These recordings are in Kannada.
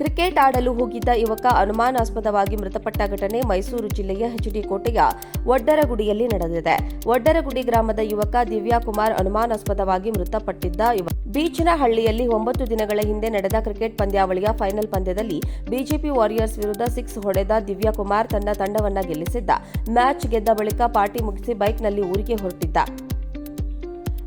ಕ್ರಿಕೆಟ್ ಆಡಲು ಹೋಗಿದ್ದ ಯುವಕ ಅನುಮಾನಾಸ್ಪದವಾಗಿ ಮೃತಪಟ್ಟ ಘಟನೆ ಮೈಸೂರು ಜಿಲ್ಲೆಯ ಎಚ್ಡಿ ಕೋಟೆಯ ಒಡ್ಡರಗುಡಿಯಲ್ಲಿ ನಡೆದಿದೆ. ಒಡ್ಡರಗುಡಿ ಗ್ರಾಮದ ಯುವಕ ದಿವ್ಯಾಕುಮಾರ್ ಅನುಮಾನಾಸ್ಪದವಾಗಿ ಮೃತಪಟ್ಟಿದ್ದ ಯುವ ಬೀಚ್ನ ಹಳ್ಳಿಯಲ್ಲಿ ಒಂಬತ್ತು ದಿನಗಳ ಹಿಂದೆ ನಡೆದ ಕ್ರಿಕೆಟ್ ಪಂದ್ಯಾವಳಿಯ ಫೈನಲ್ ಪಂದ್ಯದಲ್ಲಿ ಬಿಜೆಪಿ ವಾರಿಯರ್ಸ್ ವಿರುದ್ಧ ಸಿಕ್ಸ್ ಹೊಡೆದ ದಿವ್ಯಾಕುಮಾರ್ ತನ್ನ ತಂಡವನ್ನ ಗೆಲ್ಲಿಸಿದ್ದ. ಮ್ಯಾಚ್ ಗೆದ್ದ ಬಳಿಕ ಪಾರ್ಟಿ ಮುಗಿಸಿ ಬೈಕ್ನಲ್ಲಿ ಊರಿಗೆ ಹೊರಟಿದ್ದ.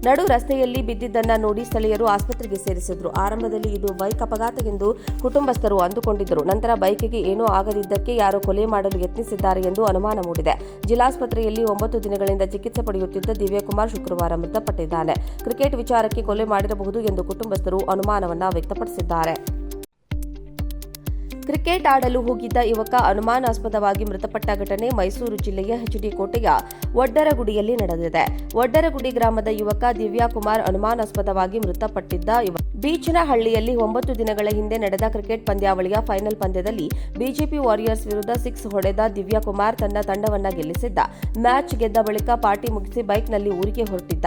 ನಡು ರಸ್ತೆಯಲ್ಲಿ ಬಿದ್ದಿದ್ದನ್ನ ನೋಡಿ ಸ್ಥಳೀಯರು ಆಸ್ಪತ್ರೆಗೆ ಸೇರಿಸಿದ್ರು. ಆರಂಭದಲ್ಲಿ ಇದು ಬೈಕ್ ಅಪಘಾತವೆಂದು ಕುಟುಂಬಸ್ಥರು ಅಂದುಕೊಂಡಿದ್ದರು. ನಂತರ ಬೈಕಿಗೆ ಏನೂ ಆಗದಿದ್ದಕ್ಕೆ ಯಾರೋ ಕೊಲೆ ಮಾಡಲು ಯತ್ನಿಸಿದ್ದಾರೆ ಎಂದು ಅನುಮಾನ ಮೂಡಿದೆ. ಜಿಲ್ಲಾಸ್ಪತ್ರೆಯಲ್ಲಿ ಒಂಬತ್ತು ದಿನಗಳಿಂದ ಚಿಕಿತ್ಸೆ ಪಡೆಯುತ್ತಿದ್ದ ದಿವ್ಯಕುಮಾರ್ ಶುಕ್ರವಾರ ಮೃತಪಟ್ಟಿದ್ದಾನೆ. ಕ್ರಿಕೆಟ್ ವಿಚಾರಕ್ಕೆ ಕೊಲೆ ಮಾಡಿರಬಹುದು ಎಂದು ಕುಟುಂಬಸ್ಥರು ಅನುಮಾನವನ್ನ ವ್ಯಕ್ತಪಡಿಸಿದ್ದಾರೆ. ಕ್ರಿಕೆಟ್ ಆಡಲು ಹೋಗಿದ್ದ ಯುವಕ ಅನುಮಾನಾಸ್ಪದವಾಗಿ ಮೃತಪಟ್ಟ ಘಟನೆ ಮೈಸೂರು ಜಿಲ್ಲೆಯ ಎಚ್ಡಿ ಕೋಟೆಯ ಒಡ್ಡರಗುಡಿಯಲ್ಲಿ ನಡೆದಿದೆ. ಒಡ್ಡರಗುಡಿ ಗ್ರಾಮದ ಯುವಕ ದಿವ್ಯಾಕುಮಾರ್ ಅನುಮಾನಾಸ್ಪದವಾಗಿ ಮೃತಪಟ್ಟಿದ್ದ ಯುವ ಬೀಚ್ನ ಹಳ್ಳಿಯಲ್ಲಿ ಒಂಬತ್ತು ದಿನಗಳ ಹಿಂದೆ ನಡೆದ ಕ್ರಿಕೆಟ್ ಪಂದ್ಯಾವಳಿಯ ಫೈನಲ್ ಪಂದ್ಯದಲ್ಲಿ ಬಿಜೆಪಿ ವಾರಿಯರ್ಸ್ ವಿರುದ್ಧ ಸಿಕ್ಸ್ ಹೊಡೆದ ದಿವ್ಯಾಕುಮಾರ್ ತನ್ನ ತಂಡವನ್ನ ಗೆಲ್ಲಿಸಿದ್ದ. ಮ್ಯಾಚ್ ಗೆದ್ದ ಬಳಿಕ ಪಾರ್ಟಿ ಮುಗಿಸಿ ಬೈಕ್ನಲ್ಲಿ ಊರಿಗೆ ಹೊರಟಿದ್ದ.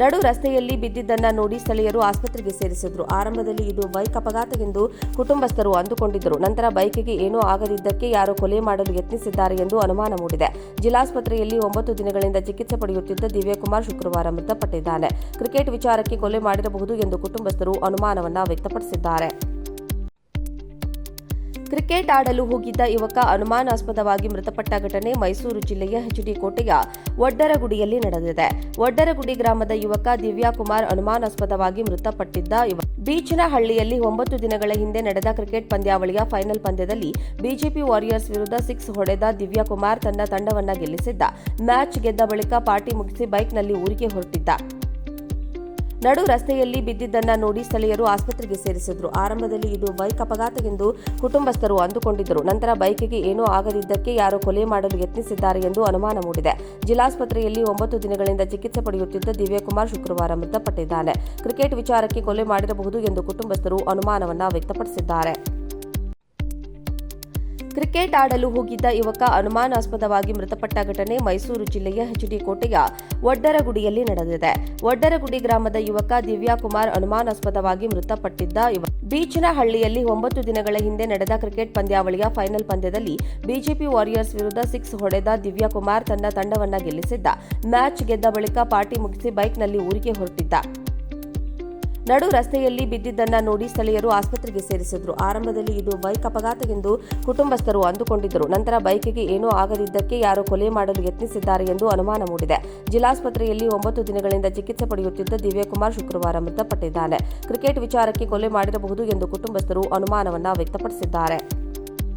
ನಡು ರಸ್ತೆಯಲ್ಲಿ ಬಿದ್ದಿದ್ದನ್ನ ನೋಡಿ ಸ್ಥಳೀಯರು ಆಸ್ಪತ್ರೆಗೆ ಸೇರಿಸಿದ್ರು. ಆರಂಭದಲ್ಲಿ ಇದು ಬೈಕ್ ಅಪಘಾತ ಎಂದು ಕುಟುಂಬಸ್ಥರು ಅಂದುಕೊಂಡಿದ್ದರು. ನಂತರ ಬೈಕಿಗೆ ಏನೂ ಆಗದಿದ್ದಕ್ಕೆ ಯಾರೋ ಕೊಲೆ ಮಾಡಲು ಯತ್ನಿಸಿದ್ದಾರೆ ಎಂದು ಅನುಮಾನ ಮೂಡಿದೆ. ಜಿಲ್ಲಾಸ್ಪತ್ರೆಯಲ್ಲಿ ಒಂಬತ್ತು ದಿನಗಳಿಂದ ಚಿಕಿತ್ಸೆ ಪಡೆಯುತ್ತಿದ್ದ ದಿವ್ಯಕುಮಾರ್ ಶುಕ್ರವಾರ ಮೃತಪಟ್ಟಿದ್ದಾನೆ. ಕ್ರಿಕೆಟ್ ವಿಚಾರಕ್ಕೆ ಕೊಲೆ ಮಾಡಿರಬಹುದು ಎಂದು ಕುಟುಂಬಸ್ಥರು ಅನುಮಾನವನ್ನ ವ್ಯಕ್ತಪಡಿಸಿದ್ದಾರೆ. ಕ್ರಿಕೆಟ್ ಆಡಲು ಹೋಗಿದ್ದ ಯುವಕ ಅನುಮಾನಾಸ್ಪದವಾಗಿ ಮೃತಪಟ್ಟ ಘಟನೆ ಮೈಸೂರು ಜಿಲ್ಲೆಯ ಎಚ್ಡಿ ಕೋಟೆಯ ಒಡ್ಡರಗುಡಿಯಲ್ಲಿ ನಡೆದಿದೆ. ಒಡ್ಡರಗುಡಿ ಗ್ರಾಮದ ಯುವಕ ದಿವ್ಯಾಕುಮಾರ್ ಅನುಮಾನಾಸ್ಪದವಾಗಿ ಮೃತಪಟ್ಟಿದ್ದ ಯುವ ಬೀಚ್ನ ಹಳ್ಳಿಯಲ್ಲಿ ಒಂಬತ್ತು ದಿನಗಳ ಹಿಂದೆ ನಡೆದ ಕ್ರಿಕೆಟ್ ಪಂದ್ಯಾವಳಿಯ ಫೈನಲ್ ಪಂದ್ಯದಲ್ಲಿ ಬಿಜೆಪಿ ವಾರಿಯರ್ಸ್ ವಿರುದ್ಧ ಸಿಕ್ಸ್ ಹೊಡೆದ ದಿವ್ಯಾಕುಮಾರ್ ತನ್ನ ತಂಡವನ್ನ ಗೆಲ್ಲಿಸಿದ್ದ. ಮ್ಯಾಚ್ ಗೆದ್ದ ಬಳಿಕ ಪಾರ್ಟಿ ಮುಗಿಸಿ ಬೈಕ್ನಲ್ಲಿ ಊರಿಗೆ ಹೊರಟಿದ್ದ. ನಡು ರಸ್ತೆಯಲ್ಲಿ ಬಿದ್ದಿದ್ದನ್ನ ನೋಡಿ ಸ್ಥಳೀಯರು ಆಸ್ಪತ್ರೆಗೆ ಸೇರಿಸಿದ್ರು. ಆರಂಭದಲ್ಲಿ ಇದು ಬೈಕ್ ಅಪಘಾತವೆಂದು ಕುಟುಂಬಸ್ಥರು ಅಂದುಕೊಂಡಿದ್ದರು. ನಂತರ ಬೈಕಿಗೆ ಏನೂ ಆಗದಿದ್ದಕ್ಕೆ ಯಾರೋ ಕೊಲೆ ಮಾಡಲು ಯತ್ನಿಸಿದ್ದಾರೆ ಎಂದು ಅನುಮಾನ ಮೂಡಿದೆ. ಜಿಲ್ಲಾಸ್ಪತ್ರೆಯಲ್ಲಿ ಒಂಬತ್ತು ದಿನಗಳಿಂದ ಚಿಕಿತ್ಸೆ ಪಡೆಯುತ್ತಿದ್ದ ದಿವ್ಯಕುಮಾರ್ ಶುಕ್ರವಾರ ಮೃತಪಟ್ಟಿದ್ದಾನೆ. ಕ್ರಿಕೆಟ್ ವಿಚಾರಕ್ಕೆ ಕೊಲೆ ಮಾಡಿರಬಹುದು ಎಂದು ಕುಟುಂಬಸ್ಥರು ಅನುಮಾನವನ್ನ ವ್ಯಕ್ತಪಡಿಸಿದ್ದಾರೆ. ಕ್ರಿಕೆಟ್ ಆಡಲು ಹೋಗಿದ್ದ ಯುವಕ ಅನುಮಾನಾಸ್ಪದವಾಗಿ ಮೃತಪಟ್ಟ ಘಟನೆ ಮೈಸೂರು ಜಿಲ್ಲೆಯ ಕೋಟೆಯ ಒಡ್ಡರಗುಡಿಯಲ್ಲಿ ನಡೆದಿದೆ. ಒಡ್ಡರಗುಡಿ ಗ್ರಾಮದ ಯುವಕ ದಿವ್ಯಾಕುಮಾರ್ ಅನುಮಾನಾಸ್ಪದವಾಗಿ ಮೃತಪಟ್ಟಿದ್ದ ಬೀಚಿನ ಬೀಚ್ನ ಹಳ್ಳಿಯಲ್ಲಿ ಒಂಬತ್ತು ದಿನಗಳ ಹಿಂದೆ ನಡೆದ ಕ್ರಿಕೆಟ್ ಪಂದ್ಯಾವಳಿಯ ಫೈನಲ್ ಪಂದ್ಯದಲ್ಲಿ ಬಿಜೆಪಿ ವಾರಿಯರ್ಸ್ ವಿರುದ್ಧ ಸಿಕ್ಸ್ ಹೊಡೆದ ದಿವ್ಯಾಕುಮಾರ್ ತನ್ನ ತಂಡವನ್ನ ಗೆಲ್ಲಿಸಿದ್ದ. ಮ್ಯಾಚ್ ಗೆದ್ದ ಬಳಿಕ ಪಾರ್ಟಿ ಮುಗಿಸಿ ಬೈಕ್ನಲ್ಲಿ ಊರಿಗೆ ಹೊರಟಿದ್ದ. ನಡು ರಸ್ತೆಯಲ್ಲಿ ಬಿದ್ದಿದ್ದನ್ನ ನೋಡಿ ಸ್ಥಳೀಯರು ಆಸ್ಪತ್ರೆಗೆ ಸೇರಿಸಿದ್ರು. ಆರಂಭದಲ್ಲಿ ಇದು ಬೈಕ್ ಅಪಘಾತವೆಂದು ಕುಟುಂಬಸ್ಥರು ಅಂದುಕೊಂಡಿದ್ದರು. ನಂತರ ಬೈಕಿಗೆ ಏನೂ ಆಗದಿದ್ದಕ್ಕೆ ಯಾರೋ ಕೊಲೆ ಮಾಡಲು ಯತ್ನಿಸಿದ್ದಾರೆ ಎಂದು ಅನುಮಾನ ಮೂಡಿದೆ. ಜಿಲ್ಲಾಸ್ಪತ್ರೆಯಲ್ಲಿ ಒಂಬತ್ತು ದಿನಗಳಿಂದ ಚಿಕಿತ್ಸೆ ಪಡೆಯುತ್ತಿದ್ದ ದಿವ್ಯಕುಮಾರ್ ಶುಕ್ರವಾರ ಮೃತಪಟ್ಟಿದ್ದಾನೆ. ಕ್ರಿಕೆಟ್ ವಿಚಾರಕ್ಕೆ ಕೊಲೆ ಮಾಡಿರಬಹುದು ಎಂದು ಕುಟುಂಬಸ್ಥರು ಅನುಮಾನವನ್ನ ವ್ಯಕ್ತಪಡಿಸಿದ್ದಾರೆ.